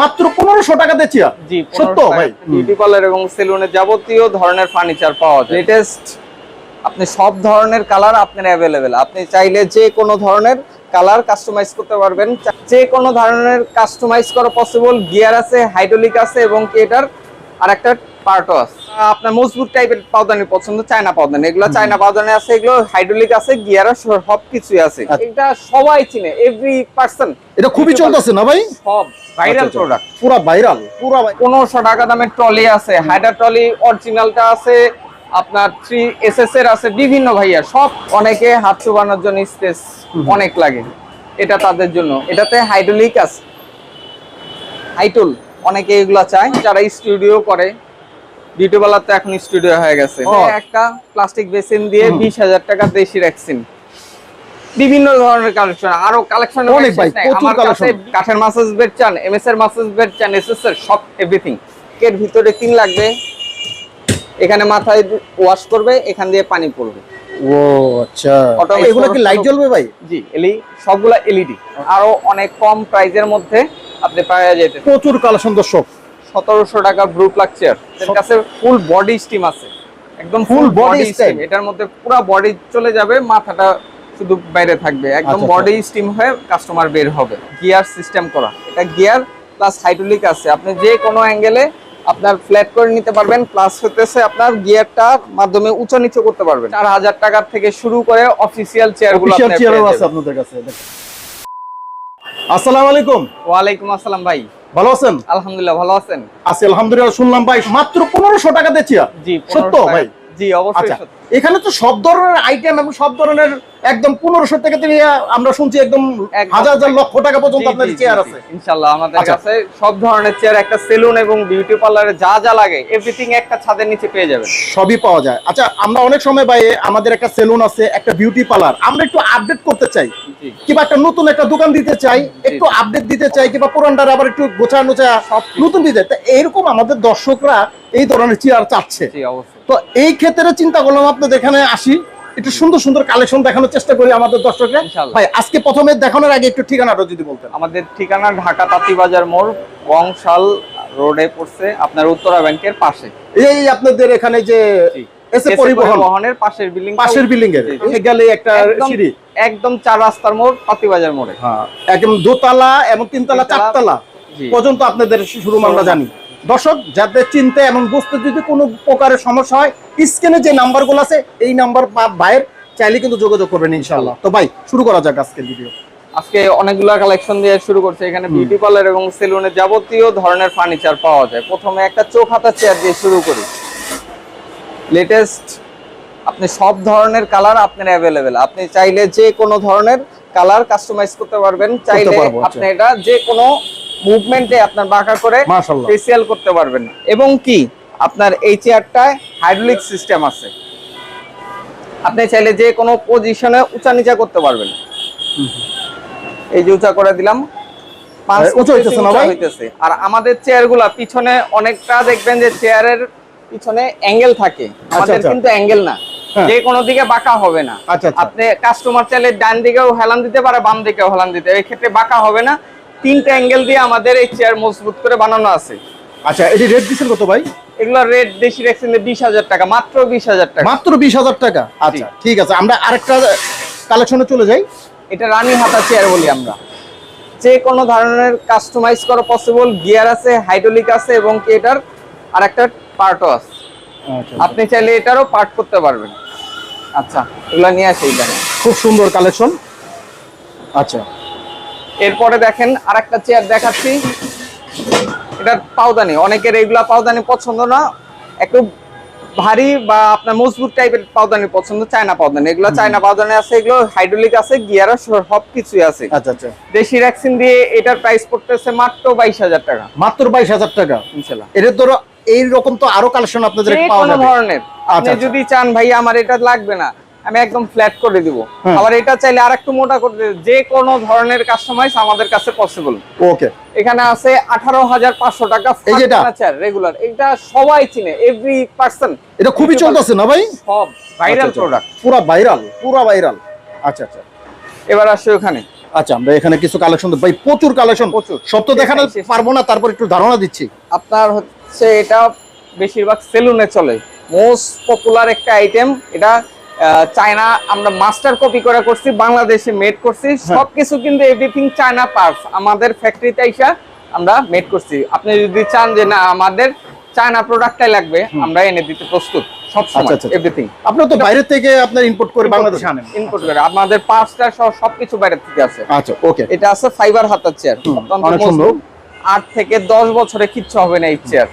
মাত্র পনেরোশো টাকাতে চেয়ার। জি সত্য ভাই? বিউটি পার্লার এবং সেলুনের যাবতীয় ধরনের ফার্নিচার পাওয়া যায়। লেটেস্ট আপনি সব ধরনের কালার আপনার অ্যাভেলেবেল আপনি চাইলে যে কোনো ধরনের কালার কাস্টমাইজ করতে পারবেন। যে কোনো ধরনের কাস্টমাইজ করা পসিবল গিয়ার আছে হাইড্রোলিক আছে এবং কি আর একটা পার্টও আছে। আপনার মজবুত টাইপের পাউদানি পছন্দ চায়না পাউদানি এগুলো চায়না পাউদানি আছে এগুলো হাইড্রোলিক আছে গিয়ার সব কিছুই আছে। আচ্ছা। এটা সবাই চিনে এভরি পার্সন এটা খুবই চলতেছে না ভাই? সব ভাইরাল প্রোডাক্ট পুরা ভাইরাল পুরা পনেরোশো টাকা দামের ট্রলি আছে হাইডার ট্রলি অরিজিনালটা আছে আপনার থ্রি এস এস এর আছে বিভিন্ন ভাইয়া সব অনেকে হাত চুবানোর জন্য স্পেস অনেক লাগে। এটা তাদের জন্য। এটাতে হাইড্রোলিক আছে। হাইটুল অনেকে এগুলা চায় যারা স্টুডিও করে। তো এখন স্টুডিও হয়ে গেছে। একটা প্লাস্টিক বেসিন দিয়ে বিশ হাজার টাকা দেশি রাখছেন বিভিন্ন ধরনের কালেকশন আরও কালেকশন অনেক ভাই, প্রচুর collection। কাঠের মাসাজ বেড চান এমএস এর মাসাজ বেড চান এসএস এর সব এভরিথিং এর ভিতরে তিন লাগবে। এখানে মাথায় ওয়াশ করবে এখান দিয়ে পানি পড়বে। ও আচ্ছা। এগুলো কি লাইট জ্বলবে ভাই? জি এলই সবগুলা এলইডি আরও অনেক কম প্রাইজের মধ্যে আপনি পাওয়া যেতে প্রচুর কালেকশন দর্শক। সতেরোশো টাকা ব্রু প্লাগ চেয়ারের কাছে ফুল বডি স্টিম আছে। একদম ফুল বডি স্টিম এটার মধ্যে পুরো বডি চলে যাবে মাথাটা শুধু বাইরে থাকবে। একদম আচ্ছা, বডি স্টিম হয়ে কাস্টমার বের হবে। গিয়ার সিস্টেম করা। এটা গিয়ার প্লাস হাইড্রোলিক আছে। আপনি যে কোনো অ্যাঙ্গেলে আপনার ফ্ল্যাট করে নিতে পারবেন প্লাস হতেছে আপনার গিয়ারটার মাধ্যমে উঁচু নিচু করতে পারবেন। চার হাজার টাকার থেকে শুরু করে অফিসিয়াল চেয়ারগুলো অফিশিয়াল আপনার চেয়ারও আছে আপনাদের কাছে। আসসালামু আলাইকুম। ওয়ালাইকুম আসসালাম ভাই। ভালো আছেন? আলহামদুলিল্লাহ ভালো আছেন। আছি আলহামদুলিল্লাহ শুনলাম ভাই মাত্র পনেরোশো টাকা দিয়েছি সত্য ভাই? জি অবশ্যই আচ্ছা এখানে তো সব ধরনের আইটেম এবং সব ধরনের একদম পনেরোশো থেকে আমরা শুনছি একদম। হাজার হাজার লক্ষ টাকা পর্যন্ত আপনার চেয়ার আছে জি। ইনশাআল্লাহ আমাদের আচ্ছা। কাছে সব ধরনের চেয়ার একটা সেলুন এবং বিউটি পার্লারে যা যা লাগে এভরিথিং একটা ছাদের নিচে পেয়ে যাবেন। সবই পাওয়া যায়। আচ্ছা আমরা অনেক সময় ভাই আমাদের একটা সেলুন আছে একটা বিউটি পার্লার আমরা একটু আপডেট করতে চাই। কিংবা একটা নতুন একটা দোকান দিতে চাই একটু আপডেট দিতে চাই কিংবা পুরানটার আবার একটু গোছানো নোচা সব নতুন দিতে। তা এইরকম আমাদের দর্শকরা এই ধরনের চেয়ার চাচ্ছে। অবশ্যই। তো এই ক্ষেত্রে চিন্তা করলাম আপনাদের এখানে আসি। একটু সুন্দর সুন্দর কালেকশন দেখানোর চেষ্টা করি আমাদের দর্শকরা ভাই আজকে প্রথমে দেখানোর আগে একটু ঠিকানাটা যদি বলতেন। আমাদের ঠিকানা ঢাকা তাঁতিবাজার মোড় বংশাল রোডে পড়ছে আপনার উত্তরা ব্যাংকের পাশে। এই আপনাদের এখানে যে এসে এসে পরিবহনের পাশের বিল্ডিং। পাশের বিল্ডিং এর জি, জি। গেলে একটা একদম সিঁড়ি। একদম চার রাস্তার মোড় তাঁতিবাজার মোড়ে। হ্যাঁ একদম দোতলা এবং তিনতলা তিনতলা, চারতলা পর্যন্ত আপনাদের শুরু আমরা জানি। দর্শক যাদের চিনতে এবং বুঝতে যদি কোনো প্রকারের সমস্যা হয় স্ক্রিনে যে নাম্বারগুলো আছে এই নাম্বার বা ভাইয়ের চাইলে কিন্তু যোগাযোগ করবেন ইনশাআল্লাহ। তো ভাই শুরু করা যাক আজকের ভিডিও আজকে অনেকগুলা কালেকশন দিয়ে শুরু করছে। এখানে বিউটি পার্লার এবং সেলুনের যাবতীয় ধরনের ফার্নিচার পাওয়া যায়। প্রথমে একটা চোখ হাতা চেয়ার দিয়ে শুরু করি। লেটেস্ট আপনি সব ধরনের কালার আপনার অ্যাভেলেবেল আপনি চাইলে যে কোনো ধরনের কালার কাস্টমাইজ করতে পারবেন। চাইলে আচ্ছা। আপনি এটা যে কোনো মুভমেন্টে আপনার বাঁকা করে ফেসিয়াল করতে পারবেন। এবং কি? আপনার এই চেয়ারটায় হাইড্রোলিক সিস্টেম আছে। আপনি চাইলে যে কোনো পজিশনে উঁচা নিচা করতে পারবেন। এই যে উঁচা করে দিলাম। আর আমাদের চেয়ারগুলা পিছনে অনেকটা দেখবেন যে চেয়ারের পিছনে অ্যাঙ্গেল থাকে। আমাদের আচ্ছা। কিন্তু অ্যাঙ্গেল না। হ্যাঁ। যে কোনো দিকে বাঁকা হবে না। আচ্ছা আচ্ছা। আপনি কাস্টমার চাইলে ডান দিকেও হেলান দিতে পারে বাম দিকেও হেলান দিতে এই ক্ষেত্রে বাঁকা হবে না। তিনটা অ্যাঙ্গেল দিয়ে আমাদের এই চেয়ার মজবুত করে বানানো আছে। আচ্ছা এটি রেট দিচ্ছেন কত ভাই? এগুলো রেট বেশি রাখছেন বিশ হাজার টাকা মাত্র বিশ হাজার টাকা। মাত্র বিশ হাজার টাকা? আচ্ছা ঠিক আছে আমরা আরেকটা কালেকশনে চলে যাই। এটা রানী হাতা চেয়ার বলি আমরা। যে কোনো ধরনের কাস্টমাইজ করা পসিবল গিয়ার আছে হাইড্রোলিক আছে এবং কি এটার আর একটা পার্টও আছে। আচ্ছা আপনি চাইলে এটারও পার্ট করতে পারবেন। আচ্ছা এগুলো নিয়ে আসে এইখানে খুব সুন্দর কালেকশন আচ্ছা এরপরে দেখেন আরেকটা চেয়ার দেখাচ্ছি। এটা পাউদানি অনেকের এগুলা পাউদানি পছন্দ না। একটু ভারী বা আপনার মজবুত টাইপের পাউদানি পছন্দ চায়না পাউদানি এগুলো চায়না পাউদানি আছে এগুলো হাইড্রোলিক আছে গিয়ার সব কিছুই আছে। আচ্ছা আচ্ছা। দেশি ভ্যাকসিন দিয়ে এটার প্রাইস পড়তেছে মাত্র বাইশ হাজার টাকা। মাত্র বাইশ হাজার টাকা? ইনশাল্লাহ এর ধরো এইরকম তো আরও কালেকশন আপনাদের পাওয়া যাবে। ধরনের। আপনি আচ্ছা। যদি চান ভাই আমার এটা লাগবে না। আমি একদম ফ্ল্যাট করে দিব। আবার এটা চাইলে আর একটু মোটা করে দিব যে কোনো ধরনের কাস্টমাইজ আমাদের কাছে পসিবল ওকে এখানে আছে আঠারো হাজার পাঁচশো টাকা? চেয়ার রেগুলার এটা সবাই চিনে এভরি পার্সন এটা খুবই চলতেছে না ভাই? সব ভাইরাল আচ্ছা, আচ্ছা। প্রোডাক্ট পুরা ভাইরাল পুরা ভাইরাল আচ্ছা আচ্ছা। এবার আসছে ওখানে। আচ্ছা আমরা এখানে কিছু কালেকশন ভাই প্রচুর কালেকশন প্রচুর। সব তো দেখানো পারব না তারপর একটু ধারণা দিচ্ছি। আপনার হচ্ছে এটা বেশিরভাগ সেলুনে চলে। মোস্ট পপুলার একটা আইটেম এটা চায়না আমরা মাস্টার কপি করে করছি বাংলাদেশে মেড করছি। সবকিছু কিন্তু এভরিথিং চায়না পার্টস আমাদের ফ্যাক্টরিতে আইসা আমরা মেড করছি। আপনি যদি চান যে না আমাদের চায়না প্রোডাক্টটাই লাগবে আমরা এনে দিতে প্রস্তুত সব আচ্ছা, সময় আচ্ছা। এভরিথিং আপনার তো বাইরে থেকে আপনার ইম্পোর্ট করে বাংলাদেশে আনেন। ইনপুট করে। আমাদের পাঁচটা সহ সবকিছু বাইরে থেকে আছে। আচ্ছা ওকে এটা আছে ফাইবার হাতার চেয়ার অনেক। আট থেকে দশ বছরে কিচ্ছু হবে না এই চেয়ার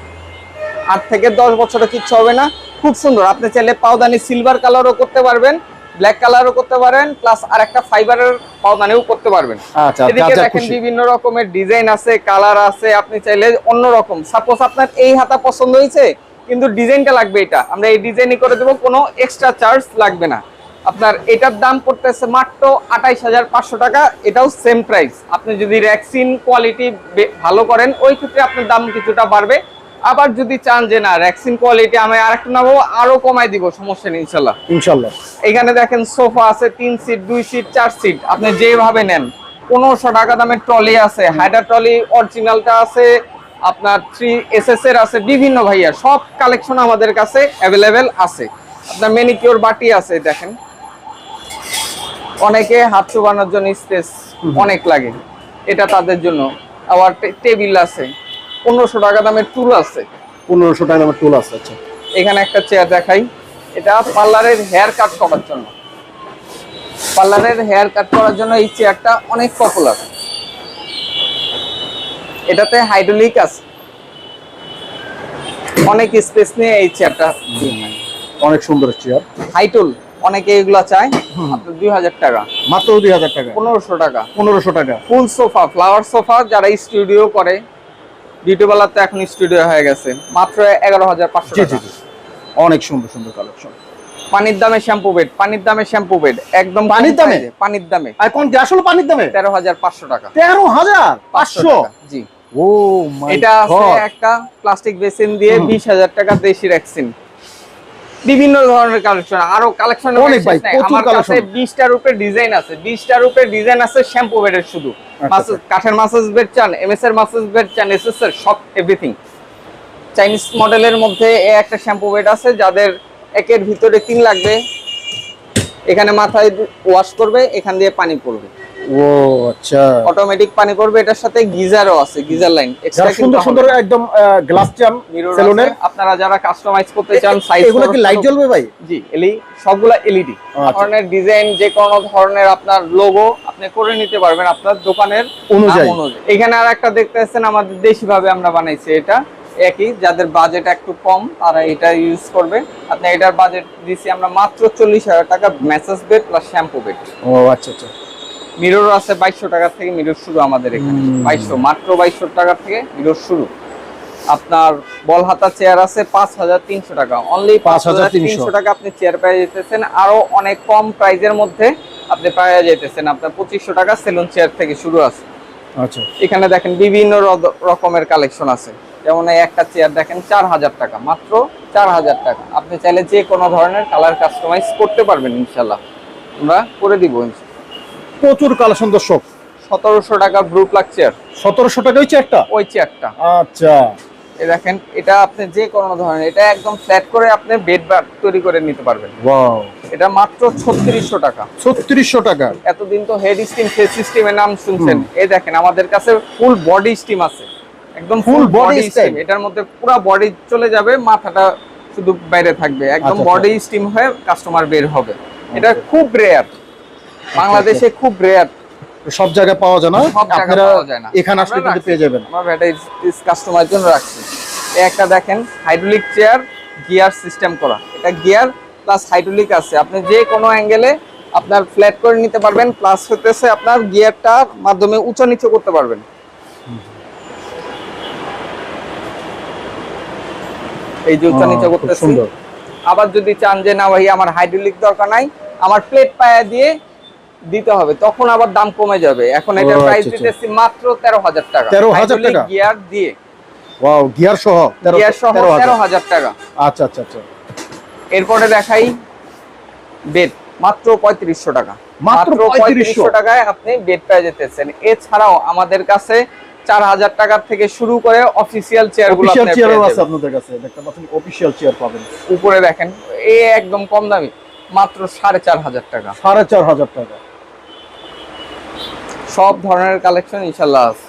আট থেকে দশ বছরে কিচ্ছু হবে না। খুব সুন্দর। আপনি চাইলে পাওদানি সিলভার কালারও করতে পারবেন ব্ল্যাক কালারও করতে পারেন প্লাস আর একটা ফাইবারের পাওদানিও করতে পারবেন। আচ্ছা এদিকে দেখেন বিভিন্ন রকমের ডিজাইন আছে কালার আছে আপনি চাইলে অন্য রকম। সাপোজ আপনার এই হাতা পছন্দ হয়েছে কিন্তু ডিজাইনটা লাগবে এটা। আমরা এই ডিজাইনই করে দেবো কোনো এক্সট্রা চার্জ লাগবে না। আপনার এটার দাম পড়তেছে মাত্র আঠাইশ হাজার পাঁচশো টাকা এটাও সেম প্রাইস আপনি যদি র্যাক্সিন কোয়ালিটি ভালো করেন ওই ক্ষেত্রে আপনার দাম কিছুটা বাড়বে। আবার যদি চান যে না র্যাক্সিন কোয়ালিটি আমি আর একটু নেব আরও কমাই দিব সমস্যা নেই ইনশাল্লাহ। ইনশাল্লাহ। এখানে দেখেন সোফা আছে তিন সিট দুই সিট চার সিট আপনি যেভাবে নেন পনেরোশো টাকা দামের ট্রলি আছে হাইডার ট্রলি অরিজিনালটা আছে আপনার থ্রি এস এস এর আছে বিভিন্ন ভাইয়া সব কালেকশন আমাদের কাছে অ্যাভেলেবেল আছে। আপনার মেনিকিওর বাটি আছে দেখেন। অনেকে হাত চুবানোর জন্য স্পেস অনেক লাগে এটা তাদের জন্য। আবার টেবিল আছে পনেরোশো টাকা দামের টুল আছে। পনেরোশো টাকা আমার টুল আছে আচ্ছা। এখানে একটা চেয়ার দেখাই। এটা পার্লারের হেয়ার কাট করার জন্য। পার্লারের হেয়ার কাট করার জন্য এই চেয়ারটা অনেক পপুলার এটাতে হাইড্রোলিক আছে। অনেক স্পেস নিয়ে এই চেয়ারটা অনেক সুন্দর চেয়ার হাইটুল অনেকে এগুলা চায় দুই হাজার টাকা। মাত্র দুই হাজার টাকা। পনেরোশো টাকা। পনেরোশো টাকা। ফুল সোফা ফ্লাওয়ার সোফা যারা স্টুডিও করে বিউটিওয়ালার তো এখন স্টুডিও হয়ে গেছে। মাত্র এগারো হাজার পাঁচশো অনেক সুন্দর সুন্দর কালেকশন পানির দামে শ্যাম্পু বেড পানির দামে শ্যাম্পু বেড একদম পানির দামে? পানির দামে। আর কোন আসলে পানির দামে? তেরো হাজার পাঁচশো টাকা। তেরো হাজার পাঁচশো? জি। ও এটা আছে একটা প্লাস্টিক বেসিন দিয়ে বিশ হাজার টাকা দেশি ভ্যাকসিন বিভিন্ন ধরনের কালেকশন আরও কালেকশন অনেক ভাই, প্রচুর কাছে collection। বিশটার উপরে ডিজাইন আছে। বিশটার উপরে ডিজাইন আছে শ্যাম্পু বেডের শুধু। আচ্ছা, মাসাজ কাঠের মাসাজ বেড চান এমএস এর মাসাজ বেড চান এসএস এর সব এভরিথিং চাইনিজ মডেলের মধ্যে এ একটা শ্যাম্পু বেড আছে যাদের একের ভিতরে তিন লাগবে। এখানে মাথায় ওয়াশ করবে এখান দিয়ে পানি পড়বে। ও আচ্ছা। অটোমেটিক পানি পড়বে এটার সাথে গিজারও আছে গিজার লাইন। যারা সুন্দর সুন্দর একদম গ্লাস চান সেলুনের আপনারা যারা কাস্টমাইজ করতে চান সাইজ এগুলো কি লাইট জ্বলবে ভাই? জি এলই সবগুলা এলইডি আচ্ছা। ধরনের ডিজাইন যে কোনো ধরনের আপনার লোগো আপনি করে নিতে পারবেন আপনার দোকানের অনুযায়ী। এখানে আর একটা দেখতেছেন আমাদের দেশি ভাবে আমরা বানাইছি এটা। একই যাদের বাজেট একটু কম তারা এটা ইউজ করবে। আপনি এটার বাজেট দিছি আমরা মাত্র চল্লিশ হাজার টাকা massage bed plus shampoo bed ও আচ্ছা আচ্ছা। মিরর আছে বাইশশো টাকা থেকে মিরর শুরু আমাদের এখানে। বাইশশো মাত্র বাইশশো টাকা থেকে মিরর শুরু। আপনার বল হাতা চেয়ার আছে পাঁচ হাজার তিনশো টাকা। অনলি পাঁচ হাজার তিনশো টাকা আপনি চেয়ার পেয়ে যেতেছেন। আরও অনেক কম প্রাইজের মধ্যে আপনি পেয়ে যেতেছেন। আপনার পঁচিশশো টাকা সেলুন চেয়ার থেকে শুরু আছে। আচ্ছা। এখানে দেখেন বিভিন্ন রকমের কালেকশন আছে। যেমন এই একটা চেয়ার দেখেন চার হাজার টাকা মাত্র চার হাজার টাকা। আপনি চাইলে যে কোনো ধরনের কালার কাস্টমাইজ করতে পারবেন ইনশাল্লাহ আমরা করে দিব প্রচুর কালেকশন দর্শক। সতেরোশো টাকা ব্রু প্লাক চেয়ার। সতেরোশো টাকা ওই চেয়ারটা? ওই চেয়ারটা। আচ্ছা। দেখেন এটা আপনি যে কোনো ধরনের এটা একদম ফ্ল্যাট করে আপনি বেড বার তৈরি করে নিতে পারবেন। ওয়াও এটা মাত্র ছত্রিশশো টাকা। ছত্রিশশো টাকা। এতদিন তো হেড স্টিম ফেস স্টিমের নাম শুনছেন। এই দেখেন আমাদের কাছে ফুল বডি স্টিম আছে। একদম ফুল বডি স্টিম এটার মধ্যে পুরো বডি চলে যাবে মাথাটা শুধু বাইরে থাকবে। একদম আচ্ছা, বডি স্টিম হয়ে কাস্টমার বের হবে। এটা খুব রেয়ার বাংলাদেশে খুব রেয়ার সব জায়গায় পাওয়া যায় না। আপনারা। এখানে আসলে কিন্তু পেয়ে যাবেন। আমরা ব্যাটারি কাস্টমার জন্য রাখছি। একটা দেখেন হাইড্রোলিক চেয়ার গিয়ার সিস্টেম করা। এটা গিয়ার প্লাস হাইড্রোলিক আছে। আপনি যে কোনো অ্যাঙ্গেলে আপনার ফ্ল্যাট করে নিতে পারবেন প্লাস হতেছে আপনার গিয়ারটার মাধ্যমে উঁচু নিচু করতে পারবেন। এই যে উঁচু নিচু করতেছি। সুন্দর। আবার যদি চান যে না ভাই আমার হাইড্রোলিক দরকার নাই আমার প্লেট পায়া দিয়ে দিতে হবে তখন আবার দাম কমে যাবে। এখন এটা প্রাইস আচ্ছা, আচ্ছা। দিতেছি মাত্র তেরো হাজার টাকা। 13,000 টাকা? গিয়ার দিয়ে। ওয়াও গিয়ার সহ? তেরো গিয়ার সহ তেরো তেরো হাজার হাজার টাকা। আচ্ছা আচ্ছা আচ্ছা। এরপরে দেখাই বেড মাত্র পঁয়ত্রিশশো টাকা। মাত্র পঁয়ত্রিশশো? টাকায় আপনি বেড পেয়ে যেতেছেন। এছাড়াও আমাদের কাছে চার হাজার টাকার থেকে শুরু করে অফিসিয়াল চেয়ারগুলো অফিসিয়াল আপনি চেয়ারও আছে আপনাদের কাছে। দেখতে পাচ্ছেন অফিসিয়াল চেয়ার পাবেন। উপরে দেখেন এ একদম কম দামি মাত্র সাড়ে চার হাজার টাকা। সাড়ে চার হাজার টাকা। সব ধরনের কালেকশন ইনশাল্লাহ আছে।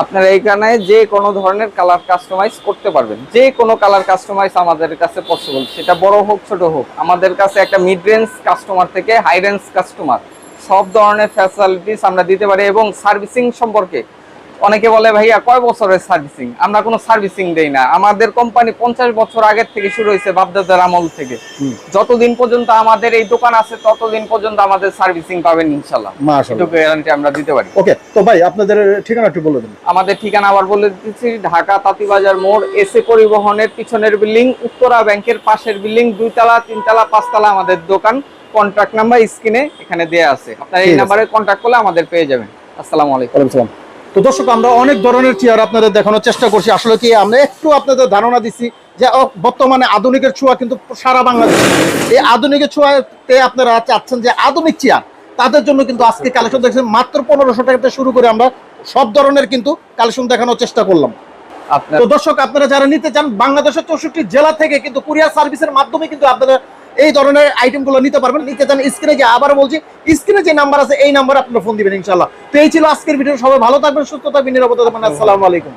আপনারা এইখানে যে কোনো ধরনের কালার কাস্টমাইজ করতে পারবেন। যে কোনো কালার কাস্টমাইজ আমাদের কাছে পসিবল সেটা বড় হোক ছোট হোক। আমাদের কাছে একটা মিড রেঞ্জ কাস্টমার থেকে হাই রেঞ্জ কাস্টমার সব ধরনের ফ্যাসিলিটিস আমরা দিতে পারি এবং সার্ভিসিং সম্পর্কে অনেকে বলে ভাইয়া কয় বছরের সার্ভিসিং? আমরা কোনো সার্ভিসিং দেই না। আমাদের কোম্পানি পঞ্চাশ বছর আগের থেকে শুরু হয়েছে বাপদাদার আমল থেকে। যতদিন পর্যন্ত আমাদের এই দোকান আছে ততদিন পর্যন্ত আমাদের সার্ভিসিং পাবেন ইনশাল্লাহ গ্যারান্টি আমরা দিতে পারি। ওকে তো ভাই আপনাদের ঠিকানা বলে দিন। আমাদের ঠিকানা আবার বলে দিচ্ছি ঢাকা তাঁতিবাজার মোড় এসে পরিবহনের পিছনের বিল্ডিং উত্তরা ব্যাংকের পাশের বিল্ডিং দুইতলা তিনতলা পাঁচতলা আমাদের দোকান। কন্ট্যাক্ট নাম্বার স্ক্রিনে এখানে দেয়া আছে। আপনারা এই নাম্বারে কন্ট্যাক্ট করলে আমাদের পেয়ে যাবেন। আসসালামু আলাইকুম। ওয়ালাইকুম সালাম তো দর্শক আমরা অনেক ধরনের চেয়ার আপনাদের দেখানোর চেষ্টা করছি। আসলে কি আমরা একটু আপনাদের ধারণা দিচ্ছি যে বর্তমানে আধুনিকের ছোঁয়া কিন্তু সারা বাংলাদেশ। এই আধুনিকের ছোঁয়াতে আপনারা চাচ্ছেন যে আধুনিক চেয়ার তাদের জন্য কিন্তু আজকে কালেকশন দেখছেন মাত্র পনেরোশো টাকা থেকে শুরু করে আমরা সব ধরনের কিন্তু কালেকশন দেখানোর চেষ্টা করলাম। তো দর্শক আপনারা যারা নিতে চান বাংলাদেশের চৌষট্টি জেলা থেকে কিন্তু কুরিয়ার সার্ভিসের মাধ্যমে কিন্তু আপনারা এই ধরনের আইটেমগুলো নিতে পারবেন। নিতে চান স্ক্রিনে যে আবার বলছি স্ক্রিনে যে নাম্বার আছে এই নাম্বারে আপনারা ফোন দিবেন ইনশাল্লাহ তো এই ছিল আজকের ভিডিও সবাই ভালো থাকবেন সুস্থ থাকবেন নিরাপদ থাকবেন। আসসালামু আলাইকুম।